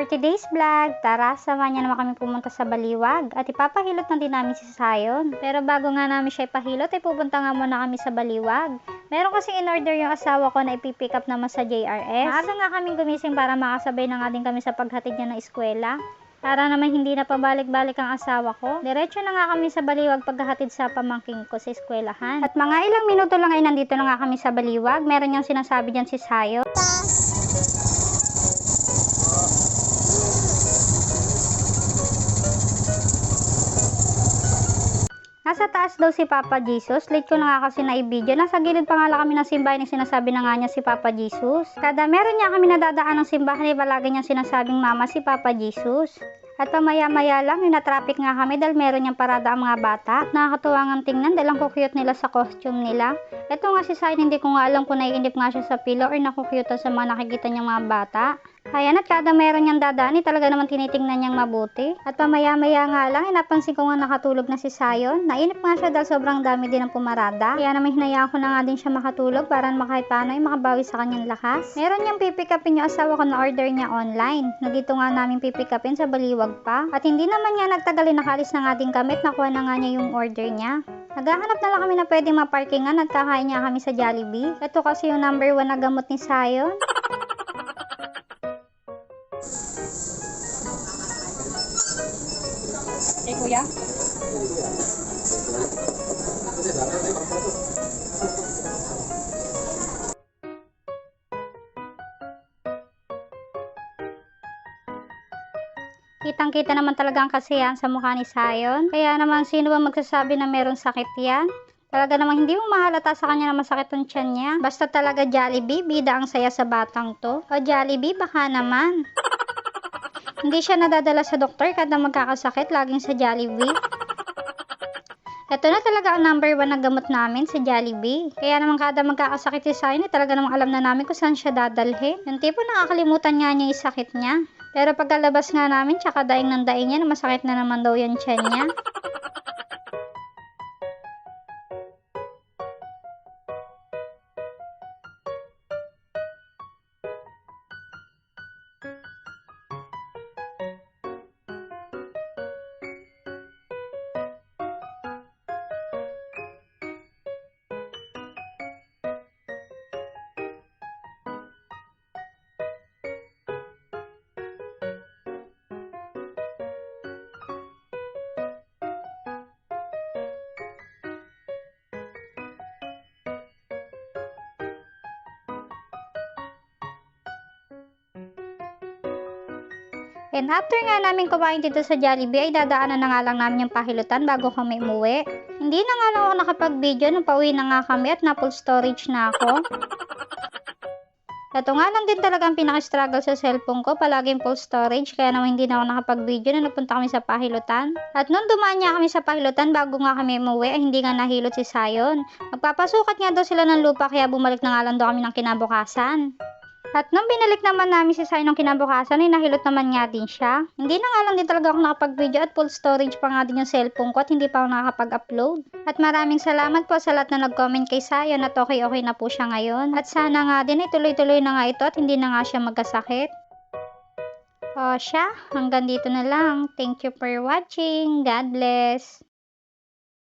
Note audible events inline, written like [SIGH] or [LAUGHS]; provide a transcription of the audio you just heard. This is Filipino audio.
For today's vlog, tara, samahan niya naman kami pumunta sa Baliwag at ipapahilot na din namin si Sayon. Pero bago nga namin siya ipahilot, ay pupunta nga muna kami sa Baliwag. Meron kasi in-order yung asawa ko na ipipick up naman sa JRS. Maaga nga kaming gumising para makasabay na nga din kami sa paghatid niya ng eskwela. Para naman hindi na pabalik-balik ang asawa ko. Diretso na nga kami sa Baliwag paghahatid sa pamangking ko sa eskwelahan. At mga ilang minuto lang ay nandito na nga kami sa Baliwag. Meron niyang sinasabi dyan si Sayo. Nasa taas daw si Papa Jesus. Late ko na nga kasi na i-video. Nasa gilid pa nga lang kami ng simbahan yung sinasabi na nga niya si Papa Jesus. Kada meron niya kami nadadaan ng simbahan ay palagi niya sinasabing mama si Papa Jesus. At pamaya-maya lang, na-traffic nga kami dahil meron niyang parada ang mga bata. At nakakatuwa nga tingnan dahil ang cute nila sa costume nila. Ito nga si Sain, hindi ko nga alam kung naiinip nga siya sa pillow or nakukyute sa mga nakikita niyang mga bata. Ayan, at kada meron niyang dadaan, eh, talaga naman tinitingnan niyang mabuti. At pamaya-maya nga lang, eh, napansin ko nga nakatulog na si Sayon. Nainip nga siya dahil sobrang dami din ang pumarada. Kaya naman hinayaan ko na nga din siya makatulog para makahit paano ay makabawi sa kanyang lakas. Meron niyang pipikapin yung asawa ko na order niya online. Nagito nga namin pipikapin sa baliwag pa. At hindi naman niya nagtagal, eh, nakalis na nga din kami at nakuha na nga niya yung order niya. Naghahanap na lang kami na pwedeng maparkingan at kakain niya kami sa Jollibee. Ito kasi yung number one na gamot ni Sayon. Eh, kuya? Kitang-kita naman talaga ang kasiyahan sa mukha ni Sayon. Kaya naman, sino ba magsasabi na meron sakit yan? Talaga namang hindi mo mahalata sa kanya na masakit ang tiyan niya. Basta talaga Jollibee, bida ang saya sa batang to. O Jollibee, baka naman. [LAUGHS] hindi siya nadadala sa doktor kada magkakasakit, laging sa Jollibee. Ito na talaga ang number one na gamot namin sa Jollibee. Kaya naman kada magkakasakit si eh, talaga namang alam na namin kung saan siya dadalhin. Yung tipo nakakalimutan nga niya yung sakit niya. Pero pagkalabas nga namin, tsaka daing ng daing niya, na masakit na naman daw yung tiyan niya. And after nga namin kumain dito sa Jollibee, ay dadaanan na nga lang namin yung pahilutan bago kami umuwi. Hindi na nga lang ako nakapag-video nung pauwi na nga kami at na full storage na ako. Ito nga lang din talaga ang pinaka-struggle sa cellphone ko, palaging full storage, kaya naman hindi na ako nakapag-video na napunta kami sa pahilutan. At nung dumaan niya kami sa pahilutan bago nga kami umuwi, ay hindi nga nahilot si Sayon. Magpapasukat nga daw sila ng lupa kaya bumalik na nga lang daw kami ng kinabukasan. At nung binalik naman namin si Sai nung kinabukasan, ay nahilot naman nga din siya. Hindi na nga lang din talaga ako nakapag-video at full storage pa nga din yung cellphone ko at hindi pa ako nakakapag-upload. At maraming salamat po sa lahat na nag-comment kay Sayon at okay-okay na po siya ngayon. At sana nga din ay tuloy-tuloy na nga ito at hindi na nga siya magkasakit. O siya, hanggang dito na lang. Thank you for watching. God bless.